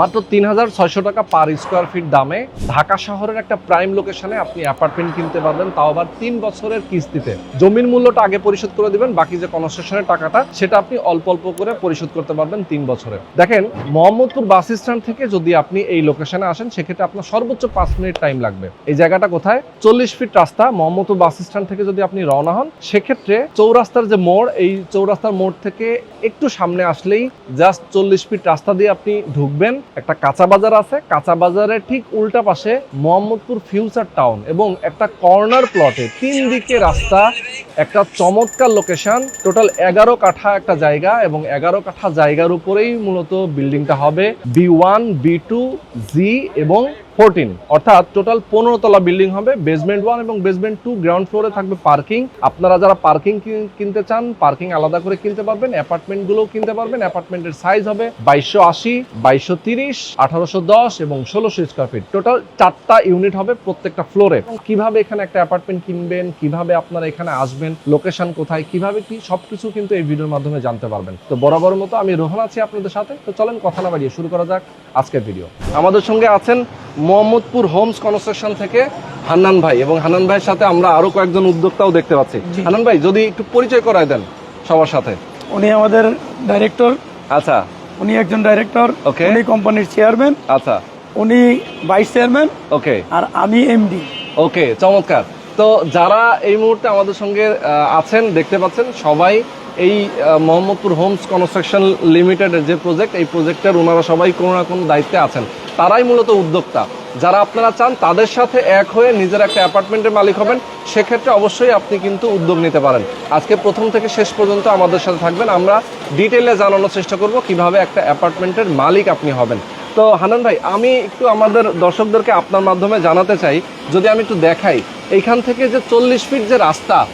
মাত্র তিন হাজার ছয়শো টাকা পার স্কোয়ার ফিট দামে ঢাকা শহরের একটা প্রাইম লোকেশনে আপনি অ্যাপার্টমেন্ট কিনতে পারবেন। তাও আবার তিন বছরের কিস্তিতে। জমির মূল্যটা আগে পরিশোধ করে দিবেন, বাকি যে কনস্ট্রাকশনের টাকাটা, সেটা আপনি অল্প অল্প করে পরিশোধ করতে পারবেন তিন বছরে। দেখেন, মোহাম্মদপুর বাস স্ট্যান্ড থেকে যদি আপনি এই লোকেশনে আসেন, সেক্ষেত্রে আপনার সর্বোচ্চ পাঁচ মিনিট টাইম লাগবে। এই জায়গাটা কোথায়? চল্লিশ ফিট রাস্তা, মোহাম্মদপুর বাস স্ট্যান্ড থেকে যদি আপনি রওনা হন, সেক্ষেত্রে চৌরাস্তার যে মোড়, এই চৌরাস্তার মোড় থেকে একটু সামনে আসলেই জাস্ট চল্লিশ ফিট রাস্তা দিয়ে আপনি ঢুকবেন। একটা কাঁচা বাজার আছে, কাঁচা বাজারের ঠিক উল্টা পাশে মোহাম্মদপুর ফিউচার টাউন এবং একটা কর্নার প্লটে তিন দিকে রাস্তা, একটা চমৎকার লোকেশন টোটাল এগারো কাঠা একটা জায়গা এবং এগারো কাঠা জায়গার উপরেই মূলত বিল্ডিংটা হবে B one B two G এবং ফোরটিন অর্থাৎ টোটাল পনেরো তলা বিল্ডিং হবে বেসমেন্ট ওয়ান এবং বেসমেন্ট টু গ্রাউন্ড ফ্লোরে থাকবে পার্কিং আপনারা যারা পার্কিং কিনতে চান পার্কিং আলাদা করে কিনতে পারবেন অ্যাপার্টমেন্ট গুলোও কিনতে পারবেন। অ্যাপার্টমেন্টের সাইজ হবে বাইশশো আশি, বাইশশো তিরিশ, আঠারোশো দশ এবং ষোলোশো স্কোয়ার ফিট টোটাল চারটা ইউনিট হবে প্রত্যেকটা ফ্লোরে কীভাবে এখানে একটা অ্যাপার্টমেন্ট কিনবেন, কীভাবে আপনারা এখানে আসবেন লোকেশন কোথায়, কীভাবে কি, সবকিছু কিন্তু এই ভিডিওর মাধ্যমে জানতে পারবেন। তো বরাবর মতো আমি রোহন আছি আপনাদের সাথে। তো চলেন কথা না বাড়িয়ে শুরু করা যাক আজকের ভিডিও আমাদের সঙ্গে আছেন মোহাম্মদপুর হোমস কনস্ট্রাকশন থেকে হান্নান ভাই এবং হান্নান ভাইয়ের সাথে আমরা আরও কয়েকজন উদ্যোক্তাও দেখতে পাচ্ছি। হান্নান ভাই যদি একটু পরিচয় করায় দেন সবার সাথে। উনি আমাদের ডাইরেক্টর আচ্ছা। উনি একজন ডাইরেক্টর ওকে উনি কোম্পানির চেয়ারম্যান আচ্ছা। উনি ভাইস চেয়ারম্যান ওকে আর আমি এমডি ওকে চমৎকার। তো যারা এই মুহূর্তে আমাদের সঙ্গে আছেন দেখতে পাচ্ছেন সবাই এই মোহাম্মদপুর হোমস কনস্ট্রাকশন লিমিটেডের যে প্রজেক্ট, এই প্রজেক্টের ওনারা সবাই কোনো না কোনো দায়িত্বে আছেন। তারাই মূলত উদ্যোক্তা। যারা আপনারা চান, তাদের সাথে এক হয়ে নিজের একটা অ্যাপার্টমেন্টের মালিক হবেন। সেক্ষেত্রে অবশ্যই আপনি কিন্তু উদ্যোগ নিতে পারেন। আজকে প্রথম থেকে শেষ পর্যন্ত আমাদের সাথে থাকবেন। আমরা ডিটেলে জানানোর চেষ্টা করব কীভাবে একটা অ্যাপার্টমেন্টের মালিক আপনি হবেন। তো হানান ভাই, আমি একটু আমাদের দর্শকদেরকে আপনার মাধ্যমে জানাতে চাই। যদি আমি একটু দেখাই, এইখান থেকে যে চল্লিশ ফিট যে রাস্তা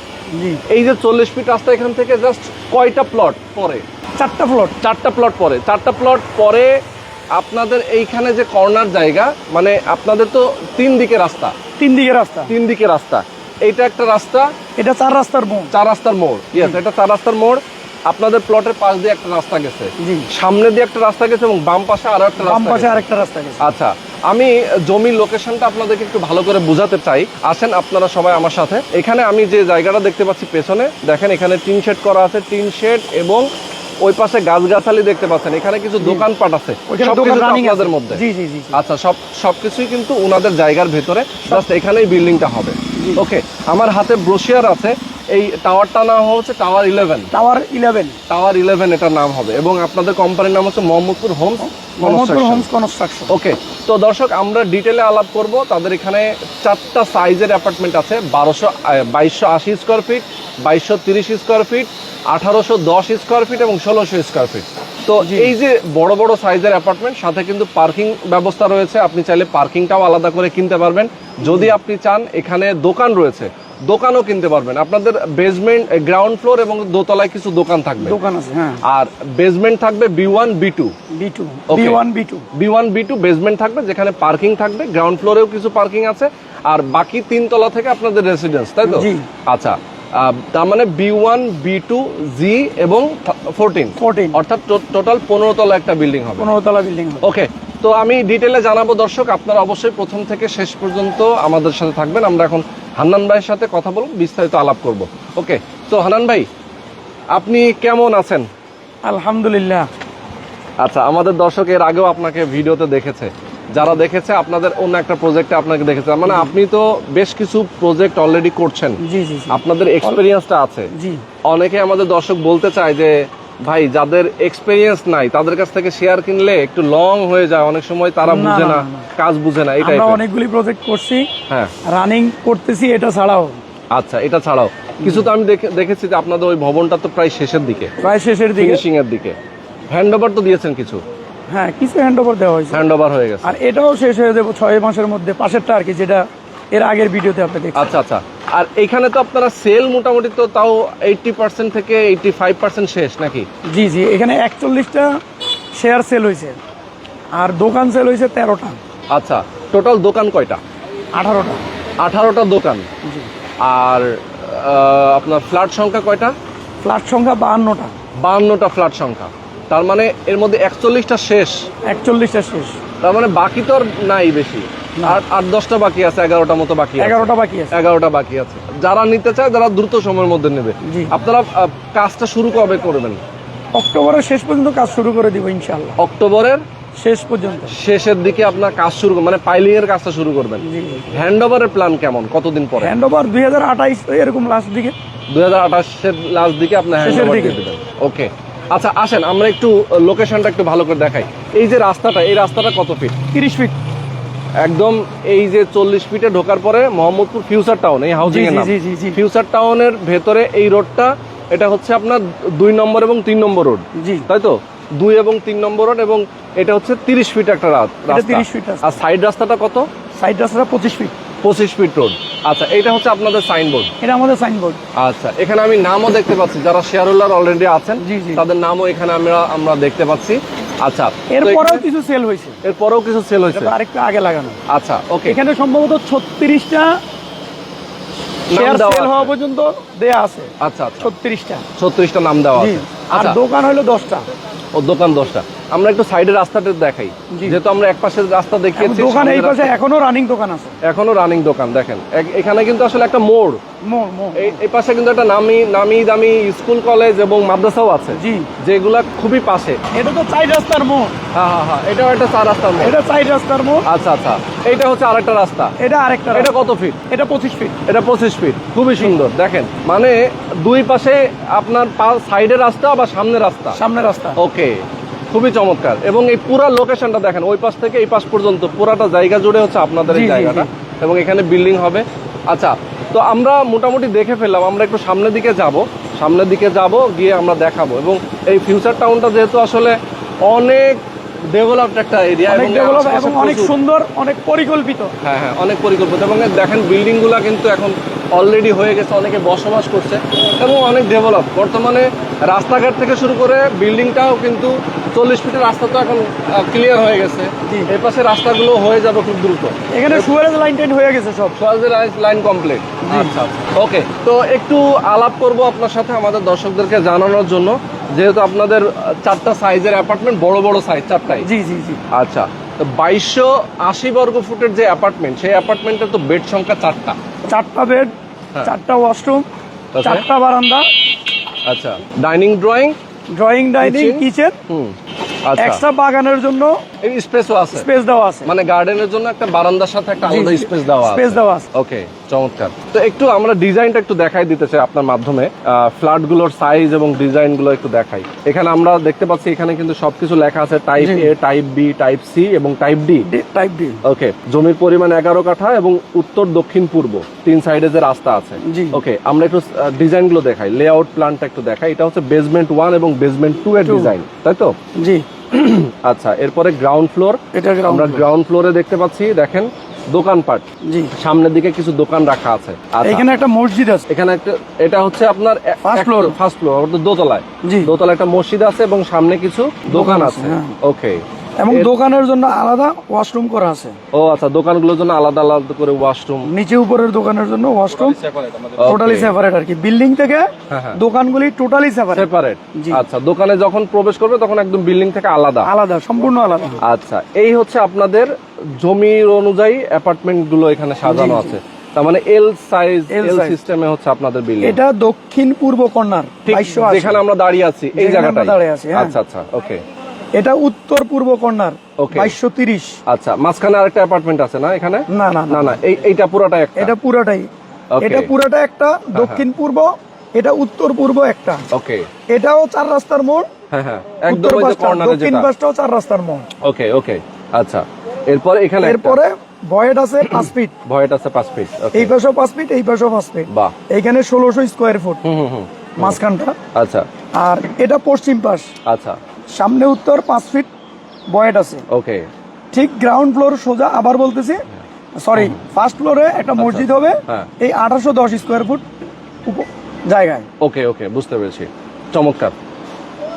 এই যে চল্লিশ ফিট রাস্তা এখান থেকে জাস্ট কয়টা প্লট পরে চারটা প্লট চারটা প্লট পরে চারটা প্লট পরে আপনাদের এইখানে যে কর্নার জায়গা মানে আপনাদের তো তিন দিকে রাস্তা। তিন দিকে রাস্তা। তিন দিকে রাস্তা। এটা একটা রাস্তা? এটা চার রাস্তার মোড়। চার রাস্তার মোড়। ইয়েস এটা চার রাস্তার মোড়। আপনাদের প্লটের পাশ দিয়ে একটা রাস্তা গেছে। সামনে দিয়ে একটা রাস্তা গেছে এবং বাম পাশে আরও একটা বাম রাস্তা পাশে আরেকটা রাস্তা গেছে। আচ্ছা আমি জমির লোকেশনটা আপনাদেরকে একটু ভালো করে বোঝাতে চাই। আসেন আপনারা সবাই আমার সাথে। এখানে আমি যে জায়গাটা দেখতে পাচ্ছি পেছনে দেখেন এখানে টিন শেড করা আছে। টিন শেড এবং ওই পাশে গাছগাছালি দেখতে পাচ্ছেন। এখানে কিছু দোকানপাট আছে। আপনাদের মধ্যে। জি জি জি জি। আচ্ছা সব সবকিছুই কিন্তু ওনাদের জায়গার ভেতরে। জাস্ট এখানেই বিল্ডিংটা হবে। ওকে আমার হাতে ব্রোশিয়ার আছে। এই টাওয়ারটা নাম হচ্ছে tower eleven tower eleven tower eleven এটার নাম হবে। এবং আপনাদের কোম্পানির নাম হচ্ছে Mohammadpur homes Mohammadpur homes construction. Okay তো দর্শক আমরা ডিটেলে আলাপ করব। তাদের এখানে চারটা সাইজের অ্যাপার্টমেন্ট আছে। বারোশো বাইশশো আশি স্কোয়ার ফিট বাইশশো তিরিশ স্কোয়ার ফিট আঠারোশো দশ স্কোয়ার ফিট এবং ষোলোশো স্কোয়ার ফিট তো এই যে বড় বড় সাইজের অ্যাপার্টমেন্ট সাথে কিন্তু পার্কিং ব্যবস্থা রয়েছে। আপনি চাইলে পার্কিংটাও আলাদা করে কিনতে পারবেন। যদি আপনি চান এখানে দোকান রয়েছে। দোকানও কিনতে পারবেন। আপনাদের বেসমেন্ট গ্রাউন্ড ফ্লোর এবং দোতলায় কিছু দোকান থাকবে। দোকান আছে হ্যাঁ। আর বেসমেন্ট থাকবে B one B two B two. B one B two B one B two basement থাকবে যেখানে পার্কিং থাকবে। গ্রাউন্ড ফ্লোরেও কিছু পার্কিং আছে। আর বাকি তিন তলা থেকে আপনাদের রেসিডেন্স তাই তো? আচ্ছা। তার মানে B one B two G এবং ফোরটিন ফোরটিন অর্থাৎ টোটাল পনেরো তলা একটা বিল্ডিং হবে। পনেরো তলা বিল্ডিং ওকে তো আমি ডিটেলে জানাব দর্শক আপনারা অবশ্যই প্রথম থেকে শেষ পর্যন্ত আমাদের সাথে থাকবেন। আমরা এখন হান্নান ভাইয়ের সাথে কথা বলব বিস্তারিত আলাপ করব। ওকে তো হান্নান ভাই আপনি কেমন আছেন? আলহামদুলিল্লাহ। আচ্ছা আমাদের দর্শক এর আগেও আপনাকে ভিডিওতে দেখেছে। যারা দেখেছে আপনাদের অন্য একটা প্রজেক্টে আপনাকে দেখেছে। মানে আপনি তো বেশ কিছু প্রজেক্ট অলরেডি করছেন। আপনাদের এক্সপেরিয়েন্সটা আছে। অনেকে আমাদের দর্শক বলতে চায় যে ভাই যাদের এক্সপেরিয়েন্স নাই তাদের কাছ থেকে শেয়ার কিনলে একটু লং হয়ে যায়। অনেক সময় তারা বুঝে না। কাজ বুঝে না। আমরা এটাই অনেকগুলি প্রজেক্ট করছি। হ্যাঁ। রানিং করতেছি এটা ছাড়াও। আচ্ছা এটা ছাড়াও। কিছু তো আমি দেখেছি যে আপনাদের ওই ভবনটা তো প্রায় শেষের দিকে। প্রায় শেষের দিকে। ফিনিশিং এর দিকে। হ্যান্ড ওভার তো দিয়েছেন কিছু? হ্যাঁ কিছু হ্যান্ড ওভার দেওয়া হয়েছে। হ্যান্ড ওভার হয়ে গেছে। আর এটাও শেষ হয়ে যাব ছয় মাসের মধ্যে পাশেরটা আর কি যেটা এর আগের ভিডিওতে আপনি দেখছেন। আচ্ছা আচ্ছা। আর এখানে তো আপনারা সেল মোটামুটি তো তাও এইটটি পার্সেন্ট থেকে এইটটি ফাইভ পার্সেন্ট শেষ নাকি? জি জি এখানে একচল্লিশটা শেয়ার সেল হয়েছে। আর দোকান সেল হয়েছে তেরোটা। আচ্ছা টোটাল দোকান কয়টা? আঠারোটা। আঠারোটা দোকান। জি। আর আপনার ফ্ল্যাট সংখ্যা কয়টা? ফ্ল্যাট সংখ্যা বাহান্নটা। বাহান্নটা ফ্ল্যাট সংখ্যা। তার মানে এর মধ্যে একচল্লিশটা শেষ। একচল্লিশটা শেষ। তার মানে বাকি তো আর নাই বেশি। আর আট দশটা বাকি আছে এগারোটা মতো বাকি এগারোটা বাকি আছে। এগারোটা বাকি আছে। যারা নিতে চায় যারা দ্রুত সময়ের মধ্যে নেবে। আপনারা কাজটা শুরু কবে করবেন? অক্টোবরের শেষ পর্যন্ত কাজ শুরু করে দিব ইনশাল্লাহ অক্টোবরের শেষ পর্যন্ত। শেষের দিকে আপনার কাজ শুরু মানে পাইলিং এর কাজটা শুরু করবেন। হ্যান্ড ওভারের প্ল্যান কেমন? কতদিন পরে? হ্যান্ড ওভার দুই এরকম লাস্ট দিকে। দুই হাজার আঠাশের লাস্ট দিকে আপনার হ্যান্ড ওভার ওকে আচ্ছা আসেন আমরা একটু লোকেশনটা একটু ভালো করে দেখাই। এই যে রাস্তাটা এই রাস্তাটা কত ফিট তিরিশ ফিট একদম এই যে চল্লিশ ফিটে ঢোকার পরে মোহাম্মদপুর ফিউচার টাউন এই হাউজিং এর নাম। ফিউচার টাউনের ভেতরে এই রোডটা এটা হচ্ছে আপনার দুই নম্বর এবং তিন নম্বর রোড জি। তাই তো? দুই এবং তিন নম্বর রোড এবং এটা হচ্ছে তিরিশ ফিট একটা রা- রাস্তা। 30 ফিট রাস্তা। আর সাইড রাস্তাটা কত? সাইড রাস্তাটা পঁচিশ ফিট পঁচিশ ফিট রোড আচ্ছা এটা হচ্ছে আপনাদের সাইনবোর্ড এটা আমাদের সাইনবোর্ড আচ্ছা এখানে আমি নামও দেখতে পাচ্ছি। যারা শেয়ার হোল্ডার অলরেডি আছেন। তাদের নামও এখানে আমরা আমরা দেখতে পাচ্ছি। আচ্ছা এরপরেও কিছু সেল হয়েছে। এরপরেও কিছু সেল হয়েছে। আরেকটু আগে লাগানো। আচ্ছা ওকে এখানে সম্ভবত ছত্রিশটা শেয়ার সেল হওয়া পর্যন্ত দেয়া আছে। আচ্ছা আচ্ছা। ছত্রিশটা। ছত্রিশটা নাম দেওয়া আছে। আর আচ্ছা। দোকান হলো দশটা। ও দোকান দশটা। আমরা একটু সাইডের রাস্তাটা দেখাই। যেহেতু আমরা এক পাশের রাস্তা দেখিয়েছি দোকান এই পাশে এখনও রানিং দোকান আছে। এখনও রানিং দোকান দেখেন। এখানে কিন্তু আসলে একটা মোড়। এই পাশে কিন্তু একটা নামি নামি দামি স্কুল কলেজ এবং মাদ্রাসাও আছে। জি। যেগুলা খুবই পাশে। এটা তো চাই রাস্তার মোড়। হ্যাঁ হ্যাঁ হ্যাঁ এটাও একটা চার রাস্তার মোড়। এটা চাই রাস্তার মোড়। আচ্ছা আচ্ছা। এটা হচ্ছে আরেকটা রাস্তা। এটা আরেকটা এটা কত ফিট এটা পঁচিশ ফিট এটা পঁচিশ ফিট খুবই সুন্দর। দেখেন মানে দুই পাশে আপনার সাইডের রাস্তা বা সামনের রাস্তা? সামনে রাস্তা। ওকে খুবই চমৎকার। এবং এই পুরা লোকেশনটা দেখেন ওই পাশ থেকে এই পাশ পর্যন্ত পুরাটা জায়গা জুড়ে হচ্ছে আপনাদের এই জায়গাটা। এবং এখানে বিল্ডিং হবে। আচ্ছা তো আমরা মোটামুটি দেখে ফেললাম আমরা একটু সামনের দিকে যাব। সামনের দিকে যাব গিয়ে আমরা দেখাবো। এবং এই ফিউচার টাউনটা যেহেতু আসলে অনেক ডেভেলপড একটা এরিয়া অনেক ডেভেলপ এবং অনেক সুন্দর অনেক পরিকল্পিত। হ্যাঁ হ্যাঁ অনেক পরিকল্পিত। এবং দেখেন বিল্ডিংগুলো কিন্তু এখন অলরেডি হয়ে গেছে অনেকে বসবাস করছে এবং অনেক ডেভেলপ বর্তমানে রাস্তাঘাট থেকে শুরু করে বিল্ডিংটাও কিন্তু চল্লিশ ফিটের রাস্তা তো এখন ক্লিয়ার হয়ে গেছে। এই পাশে রাস্তাগুলো হয়ে যাবে খুব দ্রুত। এখানে সুয়ারেজ লাইন টাইন হয়ে গেছে সব। সোয়াজের লাইন কমপ্লিট আচ্ছা ওকে তো একটু আলাপ করব আপনার সাথে আমাদের দর্শকদেরকে জানানোর জন্য। যেহেতু আপনাদের চারটা সাইজের অ্যাপার্টমেন্ট বড় বড় সাইজ চারটাই। জি জি জি। আচ্ছা তো বাইশশো আশি বর্গ ফুটের যে অ্যাপার্টমেন্ট সেই অ্যাপার্টমেন্টের তো বেড সংখ্যা চারটা। চারটা বেড হ্যাঁ। চারটা ওয়াশরুম? চারটা বারান্দা আচ্ছা dining drawing drawing dining? Kitchen হুম আচ্ছা। এক্সট্রা বাগানের জন্য স্পেসও আছে। স্পেস দেওয়া আছে। মানে গার্ডেনের জন্য একটা বারান্দার সাথে একটা আলাদা স্পেস দেওয়া স্পেস দেওয়া আছে। ওকে চমৎকার। তো একটু আমরা ডিজাইনটা একটু দেখাই দিতে চাই আপনার মাধ্যমে। ফ্ল্যাটগুলোর সাইজ এবং ডিজাইনগুলো একটু দেখাই। এখানে আমরা দেখতে পাচ্ছি এখানে কিন্তু সবকিছু লেখা আছে type A type B type C এবং type D type D okay জমির পরিমাণ এগারো কাঠা এবং উত্তর দক্ষিণ পূর্ব। তিন সাইডে যে রাস্তা আছে। জি। ওকে আমরা একটু ডিজাইনগুলো দেখাই। লেআউট প্ল্যানটা একটু দেখাই। এটা হচ্ছে বেসমেন্ট ওয়ান এবং বেসমেন্ট টু এর ডিজাইন তাই তো? জি। আচ্ছা এরপরে গ্রাউন্ড ফ্লোর এটা আমরা গ্রাউন্ড ফ্লোরে দেখতে পাচ্ছি দেখেন দোকানপাট জি। সামনের দিকে কিছু দোকান রাখা আছে। আচ্ছা। এখানে একটা মসজিদ আছে। এখানে একটা এটা হচ্ছে আপনার ফার্স্ট ফ্লোর ফার্স্ট ফ্লোর দোতলায়। দোতলায় একটা মসজিদ আছে এবং সামনে কিছু দোকান আছে। ওকে এবং দোকানের জন্য আলাদা ওয়াশরুম করা আছে। ও আচ্ছা দোকানগুলোর জন্য আলাদা আলাদা করে ওয়াশরুম নিচে উপরের দোকানের জন্য ওয়াশরুম টোটালি সেপারেট আর কি। বিল্ডিং থেকে হ্যাঁ, হ্যাঁ। দোকানগুলি টোটালি সেপারেট সেপারেট জি। আচ্ছা দোকানে যখন প্রবেশ করবে তখন একদম বিল্ডিং থেকে আলাদা। আলাদা সম্পূর্ণ আলাদা। আচ্ছা এই হচ্ছে আপনাদের জমির অনুযায়ী অ্যাপার্টমেন্টগুলো এখানে সাজানো। আছে। তার মানে এল সাইজ এল সিস্টেমে হচ্ছে আপনাদের বিল্ডিং এটা দক্ষিণ পূর্ব কর্নার যেখানে আমরা দাঁড়িয়ে আছি এই জায়গাটা দাঁড়িয়ে আছি, হ্যাঁ। আচ্ছা আচ্ছা ওকে এটা উত্তর পূর্ব কর্নার. বাইশশো তিরিশ। আচ্ছা মাঝখানে আরেকটা অ্যাপার্টমেন্ট আছে না এখানে? না না না না এইটা পুরোটা এটা পুরাটাই। এটা পুরাটা একটা দক্ষিণ পূর্ব এটা উত্তর পূর্ব একটা। ওকে এটাও চার রাস্তার মোড়। হ্যাঁ হ্যাঁ। একদম উত্তর ওই যে পাশটা কর্নারে দক্ষিণ পাশটাও চার রাস্তার মোড়। ওকে ওকে আচ্ছা। এরপরে এখানে এরপরে ভয়েড আছে পাঁচ ফিট। আছে পাঁচ ফিট ওকে এই পাশেও পাঁচ ফিট এই পাশেও পাঁচ ফিট। বাহ। এইখানে ষোলোশো স্কোয়ার ফুট হুম হুম হুম। মাঝখানটা। আচ্ছা। আর এটা পশ্চিম পাশ। আচ্ছা। সামনে উত্তর পাঁচ ফিট বয়েড আছে। ওকে। ঠিক গ্রাউন্ড ফ্লোর সোজা আবার বলতেছি। সরি ফার্স্ট ফ্লোরে একটা মসজিদ হবে। হ্যাঁ। এই আঠারোশো দশ স্কোয়ার ফুট জায়গায়। ওকে ওকে বুঝতে পেরেছি। চমৎকার।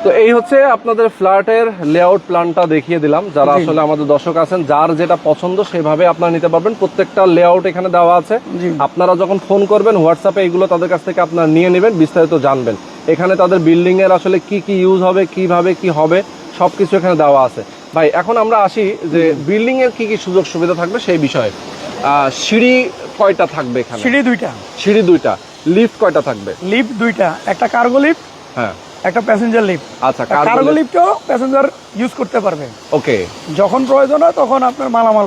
তো এই হচ্ছে আপনাদের ফ্ল্যাটের লেআউট প্ল্যানটা দেখিয়ে দিলাম। যারা আসলে আমাদের দর্শক আছেন যার যেটা পছন্দ সেভাবে আপনারা নিতে পারবেন। প্রত্যেকটা লেআউট এখানে দেওয়া আছে। আপনারা যখন ফোন করবেন হোয়াটসঅ্যাপে এইগুলো তাদের কাছ থেকে আপনারা নিয়ে নেবেন বিস্তারিত জানবেন। এখানে তাদের বিল্ডিং এর আসলে কি কি ইউজ হবে কীভাবে কি হবে সবকিছু এখানে দেওয়া আছে। ভাই এখন আমরা আসি যে বিল্ডিং এর কি কি সুযোগ সুবিধা থাকবে সেই বিষয়ে। সিঁড়ি কয়টা থাকবে এখানে? সিঁড়ি দুইটা। সিঁড়ি দুইটা লিফট কয়টা থাকবে? লিফট দুইটা। একটা কার্গো লিফট হ্যাঁ। একটা প্যাসেঞ্জার লিফট আচ্ছা কার্গো লিফটও প্যাসেঞ্জার ইউজ করতে পারবে। ওকে যখন প্রয়োজন হয় তখন আপনার মালামাল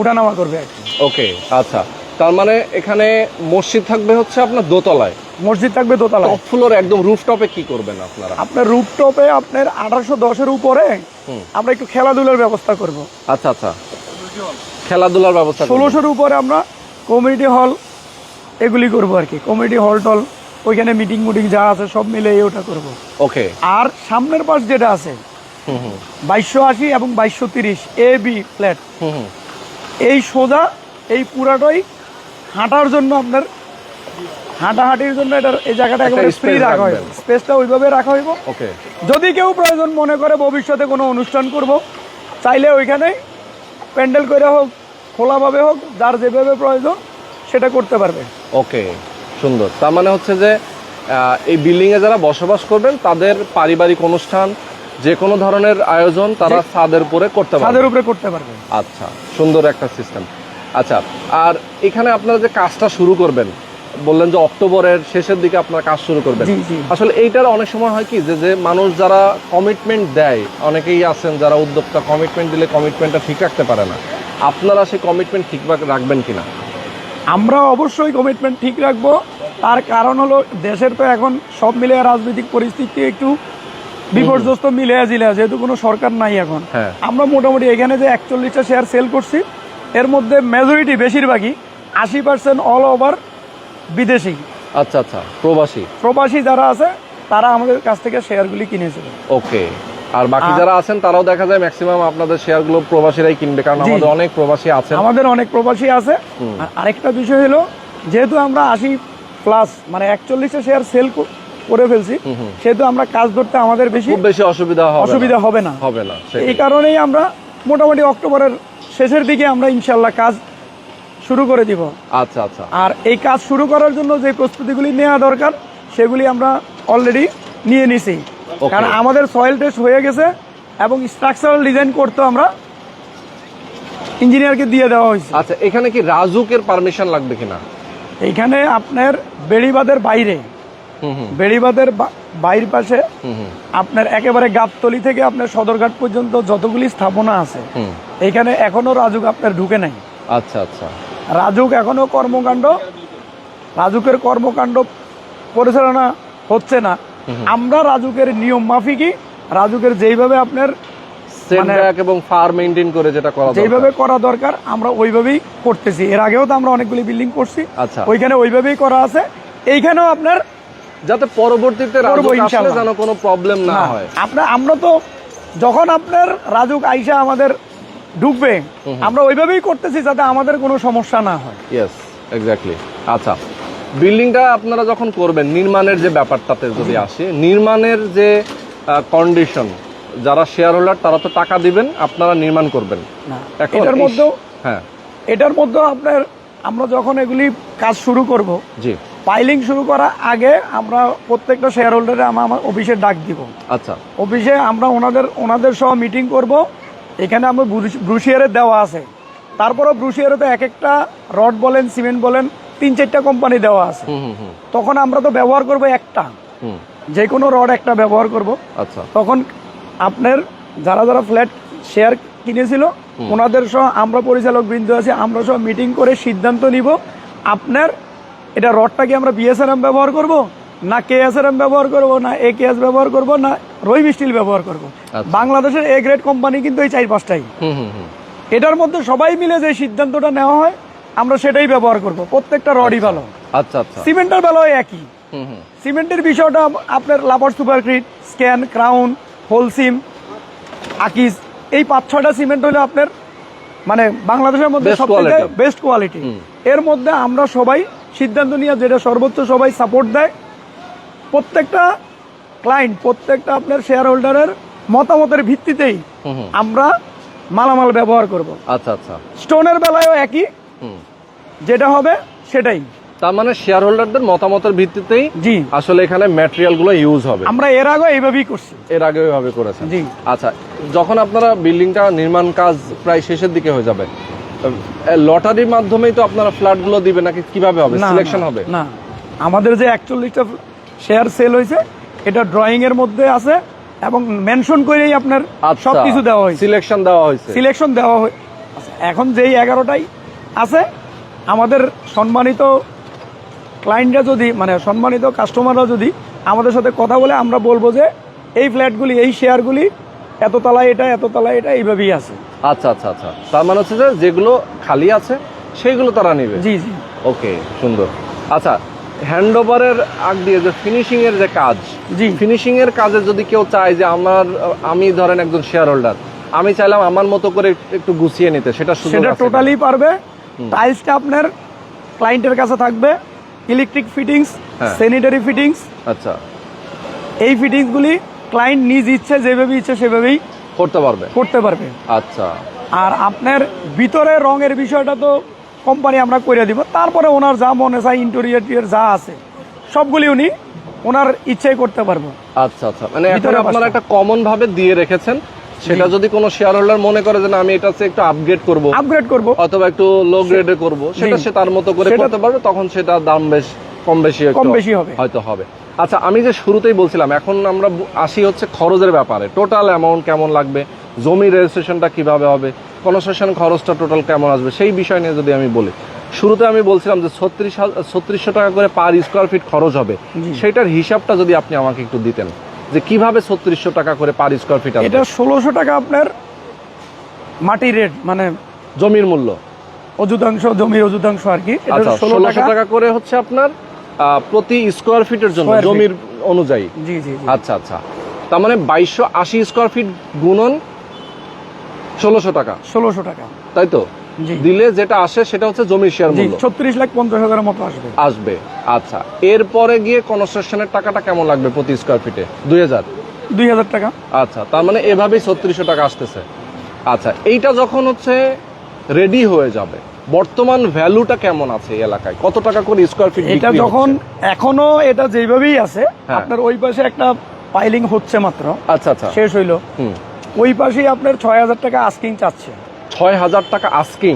উঠানামা করবে আর কি। ওকে আচ্ছা। তার মানে এখানে মসজিদ থাকবে হচ্ছে আপনার দোতলায়। মসজিদ থাকবে দোতলায়। টপ ফ্লোর একদম রুফটপে কি করবেন আপনারা? আপনার রুপটপে আপনার আঠারোশো দশের উপরে। আমরা একটু খেলাধুলার ব্যবস্থা করব। আচ্ছা আচ্ছা। খেলাধুলার ব্যবস্থা। ষোলোশোর উপরে আমরা কমিউনিটি হল এগুলি করব আর কি। কমিউনিটি হল টল ওইখানে মিটিং মুটিং যা আছে সব মিলে ওটা করব। ওকে আর সামনের পাশ যেটা আছে বাইশশো আশি এবং বাইশশো তিরিশ এ বি ফ্ল্যাট এই সোজা এই পুরাটাই হাঁটার জন্য আপনার হাঁটাহাঁটির জন্য এটার এই জায়গাটা একেবারে ফ্রি রাখা রাখবেন। স্পেসটা ওইভাবে রাখা হইব। ওকে যদি কেউ প্রয়োজন মনে করে ভবিষ্যতে কোনো অনুষ্ঠান করব চাইলে ওইখানে প্যান্ডেল করে হোক খোলাভাবে হোক যার যেভাবে প্রয়োজন সেটা করতে পারবে। ওকে সুন্দর। তার মানে হচ্ছে যে এই বিল্ডিং এ যারা বসবাস করবেন তাদের পারিবারিক অনুষ্ঠান যে কোনো ধরনের আয়োজন তারা ছাদের উপরে করতে ছাদের পারবে উপরে করতে পারবে আচ্ছা সুন্দর একটা সিস্টেম আচ্ছা আর এখানে আপনারা যে কাজটা শুরু করবেন বললেন যে অক্টোবরের শেষের দিকে আপনারা কাজ শুরু করবেন। আসলে এইটার অনেক সময় হয় কি যে যে মানুষ যারা কমিটমেন্ট দেয় অনেকেই আছেন যারা উদ্যোক্তা কমিটমেন্ট দিলে কমিটমেন্টটা ঠিক রাখতে পারে না। আপনারা সেই কমিটমেন্ট ঠিক রাখবেন কিনা? আমরা অবশ্যই কমিটমেন্ট ঠিক রাখব। তার কারণ হলো দেশের তো এখন সব মিলে রাজনৈতিক পরিস্থিতি একটু বিপর্যস্ত মিলে জিলে যেহেতু কোনো সরকার নাই এখন। হ্যাঁ। আমরা মোটামুটি এখানে যে একচল্লিশটা শেয়ার সেল করছি এর মধ্যে মেজরিটি বেশিরভাগই আশি পার্সেন্ট অল ওভার বিদেশি। আচ্ছা আচ্ছা প্রবাসী। প্রবাসী যারা আছে তারা আমাদের কাছ থেকে শেয়ারগুলি কিনেছিল ওকে আর বাকি যারা আছেন তারাও দেখা যায় ম্যাক্সিমাম আপনাদের শেয়ারগুলো প্রবাসীরাই কিনবে কারণ আমাদের অনেক প্রবাসী আছে আমাদের অনেক প্রবাসী আছে। আর আরেকটা বিষয় হলো যেহেতু আমরা আশি প্লাস মানে একচল্লিশটা শেয়ার সেল করে ফেলছি। সেহেতু আমরা কাজ ধরতে আমাদের বেশি বেশি অসুবিধা অসুবিধা হবে না। হবে না। এই কারণেই আমরা মোটামুটি অক্টোবরের শেষের দিকে আমরা ইনশাল্লাহ কাজ শুরু করে দিব। আচ্ছা আচ্ছা। আর এই কাজ শুরু করার জন্য যে প্রস্তুতিগুলি নেওয়া দরকার সেগুলি আমরা অলরেডি নিয়ে নিছি. কারণ আমাদের সয়েল টেস্ট হয়ে গেছে এবং স্ট্রাকচারাল ডিজাইন করতে আমরা ইঞ্জিনিয়ারকে দিয়ে দেওয়া হয়েছে। আচ্ছা এখানে কি রাজুকের পারমিশন লাগবে কিনা? এখানে আপনার বেড়িবাদের বাইরে বেড়িবাদের বাইর পাশে আপনার একেবারে গাবতলি থেকে আপনার সদরঘাট পর্যন্ত যতগুলি স্থাপনা আছে এখানে এখনও রাজুক আপনার ঢুকে নাই। আচ্ছা আচ্ছা। রাজুক এখনও কর্মকাণ্ড রাজুকের কর্মকাণ্ড পরিচালনা হচ্ছে না। আমরা রাজুকের নিয়ম মাফিকই রাজুকের যেইভাবে আপনার সেটব্যাক এবং ফার মেইনটেইন করে যেটা করা দরকার। করা দরকার আমরা ওইভাবেই করতেছি। এর আগেও তো আমরা অনেকগুলি বিল্ডিং করছি। আচ্ছা। ওইখানে ওইভাবেই করা আছে। এইখানেও আপনার যাতে পরবর্তীতে রাজুক আসলে যেন কোনো প্রবলেম না না, হয়। আপনার আমরা তো যখন আপনার রাজুক আইসা আমাদের ঢুকবে আমরা ওইভাবেই করতেছি যাতে আমাদের কোনো সমস্যা না হয়। ইয়েস এক্স্যাক্টলি আচ্ছা। বিল্ডিংটা আপনারা যখন করবেন নির্মাণের যে ব্যাপারটাতে যদি আসে নির্মাণের যে কন্ডিশন যারা শেয়ার হোল্ডার তারা তো টাকা দিবেন আপনারা নির্মাণ করবেন। এটার মধ্যেও হ্যাঁ। এটার মধ্যেও আপনার আমরা যখন এগুলি কাজ শুরু করব জি। ফাইলিং শুরু করার আগে আমরা প্রত্যেকটা শেয়ার হোল্ডারে আমরা আমার অফিসে ডাক দিব। আচ্ছা। অফিসে আমরা ওনাদের ওনাদের সহ মিটিং করব এখানে আমরা ব্রুশিয়ারে দেওয়া আছে। তারপরেও ব্রুশিয়ারে তো এক একটা রড বলেন সিমেন্ট বলেন তিন চারটা কোম্পানি দেওয়া আছে। তখন আমরা তো ব্যবহার করব একটা। যে কোনো রড একটা ব্যবহার করব। আচ্ছা। তখন আপনার যারা যারা ফ্ল্যাট শেয়ার কিনেছিল ওনাদের সহ আমরা পরিচালক বৃন্দ আছি আমরা সব মিটিং করে সিদ্ধান্ত নিব আপনার এটা রডটা কি আমরা বিএসআরএম ব্যবহার করব না কেএসআরএম ব্যবহার করব না এ কেএস ব্যবহার করব না রহিম স্টিল ব্যবহার করব? আচ্ছা। বাংলাদেশের এ গ্রেড কোম্পানি কিন্তু এই চার পাঁচটাই। এটার মধ্যে সবাই মিলে যে সিদ্ধান্তটা নেওয়া হয় আমরা সেটাই ব্যবহার করব। প্রত্যেকটা রডই ভালো। আচ্ছা আচ্ছা। সিমেন্টের বেলাও একই। সিমেন্টের বিষয়টা আপনার লাভার super Supercrete Scan Crown Holcim আকিস এই পাঁচ ছয়টা সিমেন্ট হলো আপনার মানে বাংলাদেশের মধ্যে সবথেকে বেস্ট কোয়ালিটি এর মধ্যে আমরা সবাই সিদ্ধান্ত নিয়ে যেটা সর্বোচ্চ সবাই সাপোর্ট দেয় প্রত্যেকটা ক্লায়েন্ট প্রত্যেকটা আপনার শেয়ার হোল্ডারের মতামতের ভিত্তিতেই আমরা মালামাল ব্যবহার করব। আচ্ছা আচ্ছা। স্টোনের বেলায়ও একই যেটা হবে সেটাই। তার মানে শেয়ার হোল্ডারদের মতামতের ভিত্তিতেই জি। আসলে এখানে ম্যাটেরিয়ালগুলো ইউজ হবে। আমরা এর আগে এইভাবেই করছি। এর আগে ওইভাবে করেছেন। জি। আচ্ছা যখন আপনারা বিল্ডিংটা নির্মাণ কাজ প্রায় শেষের দিকে হয়ে যাবে লটারির মাধ্যমেই তো আপনারা ফ্ল্যাটগুলো দিবেন নাকি কীভাবে হবে? সিলেকশন হবে? না। আমাদের যে একচল্লিশটা শেয়ার সেল হয়েছে এটা ড্রয়িং এর মধ্যে আছে এবং মেনশন করেই আপনার আচ্ছা। সব কিছু দেওয়া হয়েছে। সিলেকশন দেওয়া হয়েছে। সিলেকশন দেওয়া হয় আচ্ছা, এখন যেই এগারোটাই আছে। আমাদের সম্মানিত ক্লায়েন্টরা যদি মানে সম্মানিত কাস্টমাররা যদি আমাদের সাথে কথা বলে আমরা বলব যে এই ফ্ল্যাটগুলি এই শেয়ারগুলি এত তলায় এটা এত তলায় এটা এইভাবেই আছে। আচ্ছা আচ্ছা আচ্ছা। তার মানে হচ্ছে যে যেগুলো খালি আছে সেইগুলো তারা নেবে? জি জি। ওকে সুন্দর। আচ্ছা হ্যান্ড ওভারের আগ দিয়ে যে ফিনিশিং এর যে কাজ জি। ফিনিশিং এর কাজে যদি কেউ চায় যে আমার আমি ধরেন একজন শেয়ার হোল্ডার আমি চাইলাম আমার মতো করে একটু গুছিয়ে নিতে সেটা সেটা টোটালি পারবে। টাইলসটা আপনার ক্লায়েন্টের কাছে থাকবে ইলেকট্রিক ফিটিংস। স্যানিটারি ফিটিংস আচ্ছা। এই ফিটিংসগুলি ক্লায়েন্ট নিজ ইচ্ছে যেভাবে ইচ্ছে সেভাবেই করতে পারবে। করতে পারবে। আচ্ছা। আর আপনার ভিতরে রঙের বিষয়টা তো কোম্পানি আমরা করে দিব তারপরে ওনার যা মনে চায় ইন্টেরিয়র যা আছে সবগুলি উনি ওনার ইচ্ছাই করতে পারব। আচ্ছা আচ্ছা। মানে ভিতরে আপনারা একটা কমন ভাবে দিয়ে রেখেছেন সেটা যদি কোনো শেয়ার হোল্ডার মনে করে যে না আমি এটা একটু আপগ্রেড করব আপগ্রেড করব। অথবা একটু লো গ্রেডে করব সেটা সে তার মতো করে করতে পারবে তখন সেটা দাম বেশ কম বেশি কম বেশি হবে। হয়তো হবে। আচ্ছা আমি যে শুরুতেই বলছিলাম এখন আমরা আসি হচ্ছে খরচের ব্যাপারে। টোটাল অ্যামাউন্ট কেমন লাগবে? জমি রেজিস্ট্রেশনটা কীভাবে হবে? কনস্ট্রাকশন খরচটা টোটাল কেমন আসবে? সেই বিষয় নিয়ে যদি আমি বলি শুরুতে আমি বলছিলাম যে ছত্রিশ ছত্রিশশো টাকা করে পার স্কোয়ার ফিট খরচ হবে। সেটার হিসাবটা যদি আপনি আমাকে একটু দিতেন। যে কীভাবে ছত্রিশশো টাকা করে পার স্কোয়ার ফিট এটা ষোলোশো টাকা আপনার মাটি রেট মানে জমির মূল্য। অযুতাংশ জমির অযুতাংশ আর কি। আচ্ছা ষোলো ষোলোশো টাকা। করে হচ্ছে আপনার প্রতি স্কোয়ার ফিটের জন্য জমির অনুযায়ী। জি জি। আচ্ছা আচ্ছা। তার মানে বাইশশো আশি স্কোয়ার ফিট গুণন ষোলোশো টাকা। ষোলোশো টাকা। তাই তো? দিলে যেটা আসে সেটা হচ্ছে জমির শেয়ার মূল্য। ছত্রিশ লাখ পঞ্চাশ হাজারের মতো আসবে। আসবে আচ্ছা। এরপরে গিয়ে কনস্ট্রাকশনের টাকাটা কেমন লাগবে প্রতি স্কোয়ার ফিটে দুই হাজার? দুই হাজার টাকা। আচ্ছা তার মানে এভাবেই ছত্রিশশো টাকা আসতেছে। আচ্ছা এইটা যখন হচ্ছে রেডি হয়ে যাবে বর্তমান ভ্যালুটা কেমন আছে এই এলাকায়? কত টাকা করে স্কোয়ার ফিট এটা যখন এখনও এটা যেভাবেই আছে হ্যাঁ। আপনার ওই পাশে একটা পাইলিং হচ্ছে মাত্র আচ্ছা আচ্ছা। শেষ হইল। ওই পাশেই আপনার ছয় হাজার টাকা আস্কিং চাচ্ছে। ছয় হাজার টাকা আস্কিং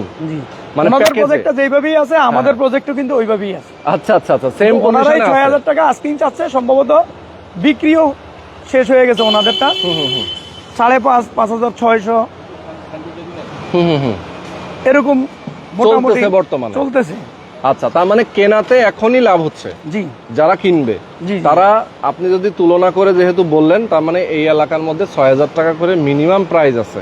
মানে ওনাদের প্রজেক্টটা যেভাবেই আছে আমাদের প্রজেক্টও কিন্তু ওইভাবেই আছে। আচ্ছা আচ্ছা আচ্ছা সেম ওনারাই ছয় হাজার টাকা আস্কিং চাচ্ছে সম্ভবত বিক্রিও শেষ হয়ে গেছে ওনাদেরটা। সাড়ে পাঁচ পাঁচ হাজার ছয়শো। এরকম মোটামুটি বর্তমানে। চলতেছে। আচ্ছা তার মানে কেনাতে এখনই লাভ হচ্ছে। জি। যারা কিনবে। তারা আপনি যদি তুলনা করে যেহেতু বললেন তার মানে এই এলাকার মধ্যে ছয় হাজার টাকা করে মিনিমাম প্রাইস আছে।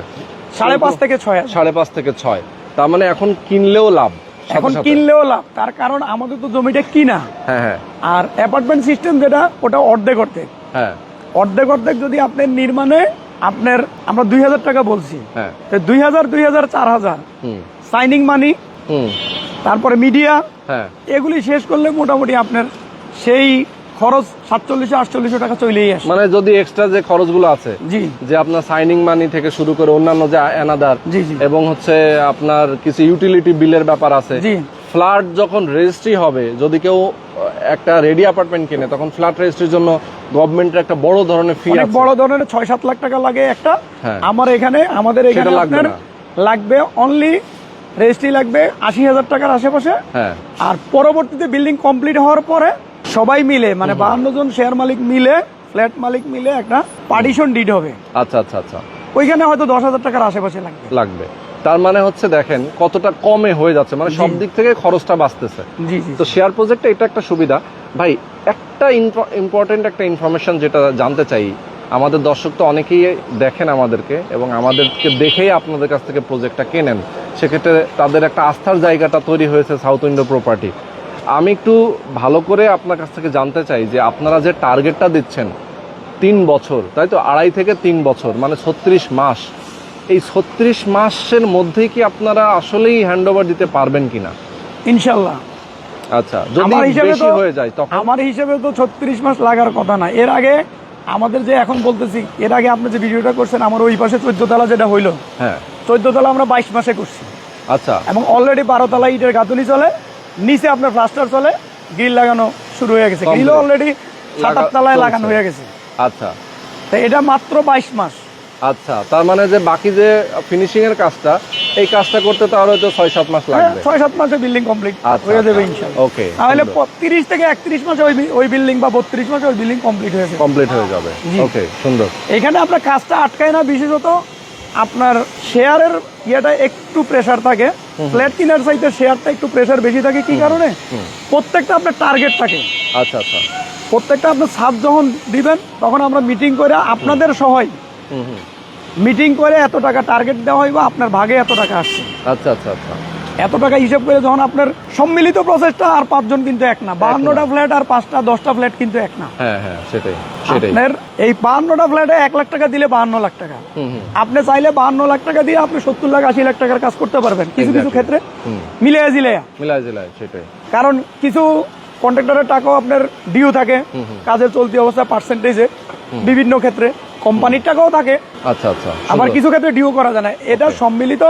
সাড়ে পাঁচ থেকে ছয় সাড়ে পাঁচ থেকে ছয়। তার মানে এখন কিনলেও লাভ এখন কিনলেও লাভ। তার কারণ আমাদের তো জমিটা কিনা। হ্যাঁ হ্যাঁ। আর অ্যাপার্টমেন্ট সিস্টেম যেটা ওটা অর্ধেক অর্ধেক। হ্যাঁ। অর্ধেক অর্ধেক যদি আপনার নির্মাণে আপনার আমরা দুই হাজার টাকা বলছি। দুই হাজার দুই হাজার চার হাজার। সাইনিং মানি তারপরে মিডিয়া হ্যাঁ। এগুলি শেষ করলে মোটামুটি আপনার সেই খরচ সাতচল্লিশশো আটচল্লিশশো টাকা চলেই আসে। মানে যদি এক্সট্রা যে খরচগুলো আছে জি। যে আপনার সাইনিং মানি থেকে শুরু করে অন্যান্য যে এনাদার জি জি। এবং হচ্ছে আপনার কিছু ইউটিলিটি বিলের ব্যাপার আছে জি। ফ্ল্যাট যখন রেজিস্ট্রি হবে যদি কেউ একটা রেডি অ্যাপার্টমেন্ট কিনে তখন ফ্ল্যাট রেজিস্ট্রির জন্য গভর্নমেন্টের একটা বড় ধরনের ফি অনেক বড় ধরনের ছয় সাত লাখ টাকা লাগে একটা। হ্যাঁ। আমার এখানে আমাদের এখানে লাগবে আপনার। লাগবে অনলি রেজিস্ট্রি লাগবে আশি হাজার টাকার আশেপাশে। হ্যাঁ। আর পরবর্তীতে বিল্ডিং কমপ্লিট হওয়ার পরে সবাই মিলে মানে বাহান্ন জন শেয়ার মালিক মিলে ফ্ল্যাট মালিক মিলে একটা পার্টিশন ডিড হবে। আচ্ছা আচ্ছা আচ্ছা। ওইখানে হয়তো দশ হাজার টাকার আশেপাশে লাগবে। লাগবে। তার মানে হচ্ছে দেখেন কতটা কমে হয়ে যাচ্ছে মানে সব দিক থেকে খরচটা বাঁচতেছে। জি জি তো শেয়ার প্রজেক্টে এটা একটা সুবিধা। ভাই একটা ইম্পর্টেন্ট একটা ইনফরমেশন যেটা জানতে চাই আমাদের দর্শক তো অনেকেই দেখেন আমাদেরকে এবং আমাদেরকে দেখেই আপনাদের কাছ থেকে প্রজেক্টটা কেনেন। সেক্ষেত্রে তাদের একটা আস্থার জায়গাটা তৈরি হয়েছে সাউথ ইন্ডো প্রপার্টি আমি একটু ভালো করে আপনার কাছ থেকে জানতে চাই যে আপনারা যে টার্গেটটা দিচ্ছেন তিন বছর তাই তো? আড়াই থেকে তিন বছর মানে ছত্রিশ মাস। এই ছত্রিশ মাসের মধ্যেই কি আপনারা আসলেই হ্যান্ড দিতে পারবেন কিনা? ইনশাল্লাহ আচ্ছা যদি বেশি হয়ে যায় তখন? আমার হিসাবে তো ছত্রিশ মাস লাগার কথা না। এর আগে আমাদের যে এখন বলতেছি এর আগে আপনি যে ভিডিওটা করছেন আমার ওই পাশে চোদ্দ তলা যেটা হইল হ্যাঁ। চোদ্দ তলা আমরা বাইশ মাসে করছি। আচ্ছা। এবং অলরেডি বারো তলা ইটের গাঁথুনি চলে নিচে আপনার প্লাস্টার চলে গ্রিল লাগানো শুরু হয়ে গেছে. গ্রিল অলরেডি সাত আট তলায় লাগানো হয়ে গেছে। আচ্ছা। তো এটা মাত্র বাইশ মাস। আচ্ছা তার মানে যে বাকি যে ফিনিশিং এর কাজটা এই কাজটা করতে তো আরও হয়তো ছয় সাত মাস হ্যাঁ, লাগবে। ছয় সাত মাসে বিল্ডিং কমপ্লিট আচ্ছা, হয়ে যাবে আচ্ছা। ইনশাল্লাহ। ওকে তাহলে তিরিশ থেকে একত্রিশ মাসে ওই ওই বিল্ডিং বা বত্রিশ মাসে ওই বিল্ডিং কমপ্লিট হয়েছে কমপ্লিট হয়ে যাবে। ওকে সুন্দর। এখানে আপনার কাজটা আটকায় না বিশেষত আপনার শেয়ারের ইয়েটা একটু প্রেসার থাকে। ফ্ল্যাট কিনার সাইডে শেয়ারটা একটু প্রেশার বেশি থাকে কি কারণে? প্রত্যেকটা আপনার টার্গেট থাকে। আচ্ছা আচ্ছা। প্রত্যেকটা আপনার সাপ যখন দিবেন তখন আমরা মিটিং করে আপনাদের সহায় মিটিং করে এত টাকা টার্গেট দেওয়া হয় বা আপনার ভাগে এত টাকা আসছে। আচ্ছা আচ্ছা আচ্ছা। এত টাকা হিসেব করে যখন আপনার সম্মিলিত প্রসেসটা আর পাঁচজন কিন্তু এক না বাহান্নটা ফ্ল্যাট আর পাঁচটা দশটা ফ্ল্যাট কিন্তু এক না। হ্যাঁ হ্যাঁ সেটাই আপনার এই বাহান্নটা ফ্ল্যাটে এক লাখ টাকা দিলে বাহান্ন লাখ টাকা। আপনি চাইলে বাহান্ন লাখ টাকা দিয়ে আপনি সত্তর লাখ আশি লাখ টাকার কাজ করতে পারবেন কিছু কিছু ক্ষেত্রে। মিলিয়ে জিলে সেটাই। কারণ কিছু কন্ট্রাক্টরের টাকাও আপনার ডিউ থাকে। কাজের চলতি অবস্থা পার্সেন্টেজে বিভিন্ন ক্ষেত্রে। কোম্পানির টাকাও থাকে। আচ্ছা আচ্ছা আবার কিছু ক্ষেত্রে ডিউ করা যায় না। এটা সম্মিলিত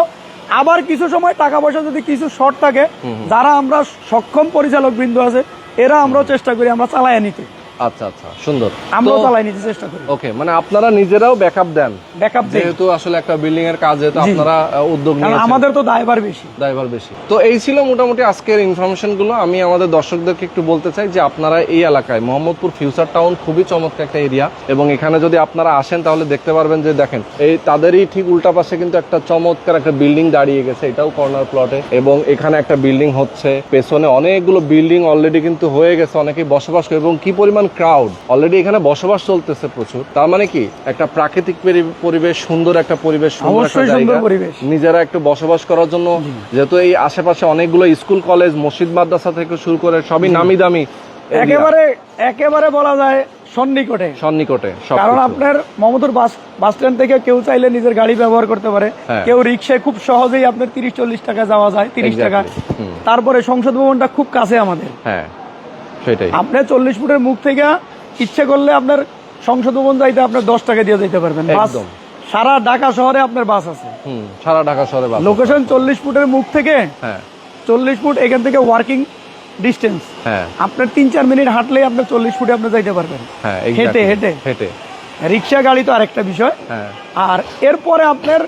আবার কিছু সময় টাকা পয়সা যদি কিছু শর্ট থাকে যারা আমরা সক্ষম পরিচালক বৃন্দ আছে এরা আমরাও চেষ্টা করি আমরা চালায় নিতে। আচ্ছা আচ্ছা সুন্দর। আমরাও তো- চালাই নিতে চেষ্টা করি। ওকে মানে আপনারা নিজেরাও ব্যাকআপ দেন। ব্যাকআপ যেহেতু আসলে একটা বিল্ডিং এর কাজ যেহেতু আপনারা উদ্যোগ নিয়েছেন। আমাদের তো দায়ভার বেশি। ড্রাইভার বেশি। তো এই ছিল মোটামুটি আজকের ইনফরমেশনগুলো। আমি আমাদের দর্শকদেরকে একটু বলতে চাই যে আপনারা এই এলাকায় মোহাম্মদপুর ফিউচার টাউন খুবই চমৎকার একটা এরিয়া এবং এখানে যদি আপনারা আসেন তাহলে দেখতে পারবেন যে দেখেন এই তাদেরই ঠিক উল্টা পাশে কিন্তু একটা চমৎকার একটা বিল্ডিং দাঁড়িয়ে গেছে। এটাও কর্নার প্লটে এবং এখানে একটা বিল্ডিং হচ্ছে। পেছনে অনেকগুলো বিল্ডিং অলরেডি কিন্তু হয়ে গেছে অনেকেই বসবাস করে। এবং কি পরিমাণ ক্রাউড অলরেডি এখানে বসবাস চলতেছে প্রচুর। তার মানে কি? একটা প্রাকৃতিক পরিবেশ সুন্দর একটা পরিবেশ সুন্দর সুন্দর পরিবেশ। নিজেরা একটু বসবাস করার জন্য যেহেতু এই আশেপাশে অনেকগুলো স্কুল কলেজ মসজিদ মাদ্রাসা থেকে শুরু করে সবই নামি দামি একেবারে একেবারে বলা যায় সন্নিকটে। সন্নিকটে কারণ আপনার মমতুর বাস বাস স্ট্যান্ড থেকে কেউ চাইলে নিজের গাড়ি ব্যবহার করতে পারে। হ্যাঁ। কেউ রিক্সায় খুব সহজেই আপনার তিরিশ চল্লিশ টাকা যাওয়া যায় তিরিশ টাকা। তারপরে সংসদ ভবনটা খুব কাছে আমাদের। হ্যাঁ। সেটাই। আপনার চল্লিশ ফুটের মুখ থেকে ইচ্ছে করলে আপনার সংসদ ভবন যাইতে আপনার দশ টাকা দিয়ে যেতে পারবেন। একদম। সারা ঢাকা শহরে আপনার বাস আছে। সারা ঢাকা শহরে লোকেশন চল্লিশ ফুটের মুখ থেকে হ্যাঁ। চল্লিশ ফুট এখান থেকে ওয়ার্কিং ডিস্টেন্স হ্যাঁ। আপনার তিন চার মিনিট হাঁটলেই আপনার চল্লিশ ফুটে আপনি যাইতে পারবেন। হ্যাঁ হেঁটে, হেঁটে। হেঁটে। রিক্সা গাড়ি তো আরেকটা বিষয়। হ্যাঁ। আর এরপরে আপনার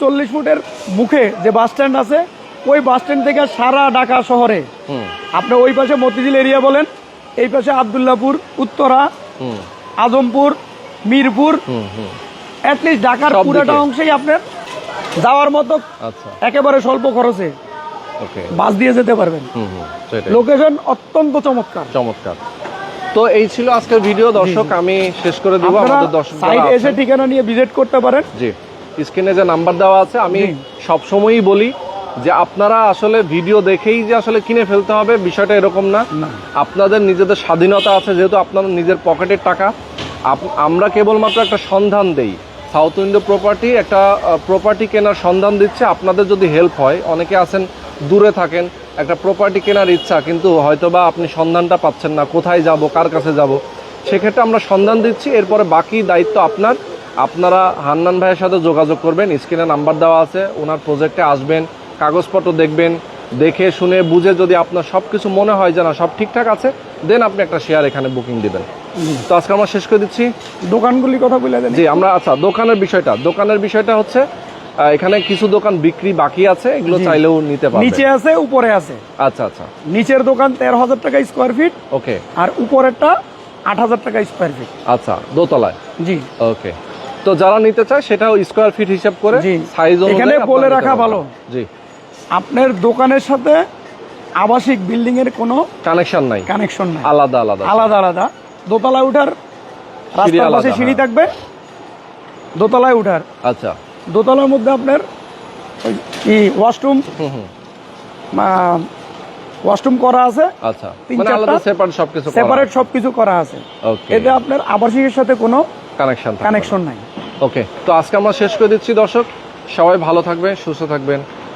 চল্লিশ ফুটের মুখে যে বাস স্ট্যান্ড আছে ওই বাস স্ট্যান্ড থেকে সারা ঢাকা শহরে। হুম। আপনি ওই পাশে মতিঝিল এরিয়া বলেন এই পাশে আবদুল্লাপুর উত্তরা আজমপুর মিরপুর অ্যাটলিস্ট ঢাকার পুরোটা অংশেই আপনার যাওয়ার মতো আচ্ছা। একেবারে স্বল্প খরচে ওকে। বাস দিয়ে যেতে পারবেন। লোকেশন অত্যন্ত চমৎকার। চমৎকার। তো এই ছিল আজকের ভিডিও দর্শক আমি শেষ করে দিব আপনারা আমাদের দর্শক সাইড এসে ঠিকানা নিয়ে ভিজিট করতে পারেন। জি স্ক্রিনে যে নাম্বার দেওয়া আছে আমি জি। সব সময়ই বলি যে আপনারা আসলে ভিডিও দেখেই যে আসলে কিনে ফেলতে হবে বিষয়টা এরকম না। আপনাদের নিজেদের স্বাধীনতা আছে যেহেতু আপনাদের নিজের পকেটের টাকা। আমরা কেবলমাত্র একটা সন্ধান দেই। সাউথ ইন্ডো প্রপার্টি একটা প্রপার্টি কেনার সন্ধান দিচ্ছে। আপনাদের যদি হেল্প হয় অনেকে আছেন দূরে থাকেন একটা প্রপার্টি কেনার ইচ্ছা কিন্তু হয়তোবা আপনি সন্ধানটা পাচ্ছেন না কোথায় যাব কার কাছে যাব। সেক্ষেত্রে আমরা সন্ধান দিচ্ছি এরপরে বাকি দায়িত্ব আপনার। আপনারা হান্নান ভাইয়ের সাথে যোগাযোগ করবেন স্ক্রিনে নাম্বার দেওয়া আছে ওনার প্রজেক্টে আসবেন। কাগজপত্র দেখবেন দেখে শুনে বুঝে যদি আপনার সব কিছু মনে হয় যে না সব ঠিকঠাক আছে দেন আপনি একটা শেয়ার এখানে বুকিং দিবেন। তো আজকে আমরা শেষ করে দিচ্ছি। দোকানগুলি কথা বলে দেন। জি আমরা আচ্ছা দোকানের বিষয়টা। দোকানের বিষয়টা হচ্ছে এখানে কিছু দোকান বিক্রি বাকি আছে এগুলো চাইলেও নিতে নিচে আছে উপরে আছে। আচ্ছা আচ্ছা। নিচের দোকান তেরো হাজার টাকা স্কোয়ার ফিট ওকে। আর উপরেরটা আট হাজার টাকা স্কোয়ার ফিট আচ্ছা দোতলায়? জি। ওকে। তো যারা নিতে চায় সেটাও স্কোয়ার ফিট হিসাব করে। সাইজ এখানে বলে রাখা ভালো। জি। আপনার দোকানের সাথে আবাসিক বিল্ডিং এর কোনো কানেকশন নাই। কানেকশন নাই। আলাদা আলাদা। আলাদা আলাদা। দোতলায় উঠার রাস্তার পাশে সিঁড়ি হ্যাঁ। থাকবে। দোতলায় উঠার। আচ্ছা। দোতলার মধ্যে আপনার ওই কি ওয়াশরুম হুম হুম। ওয়াশরুম করা আছে। আচ্ছা। তিন মানে চারটা। আলাদা সেপারেট সবকিছু সেপারেট সবকিছু করা আছে। ওকে এতে আপনার আবাসিকের সাথে কোনো কানেকশন কানেকশন নাই। ওকে তো আজকে আমরা শেষ করে দিচ্ছি দর্শক। সবাই ভালো থাকবেন সুস্থ থাকবেন।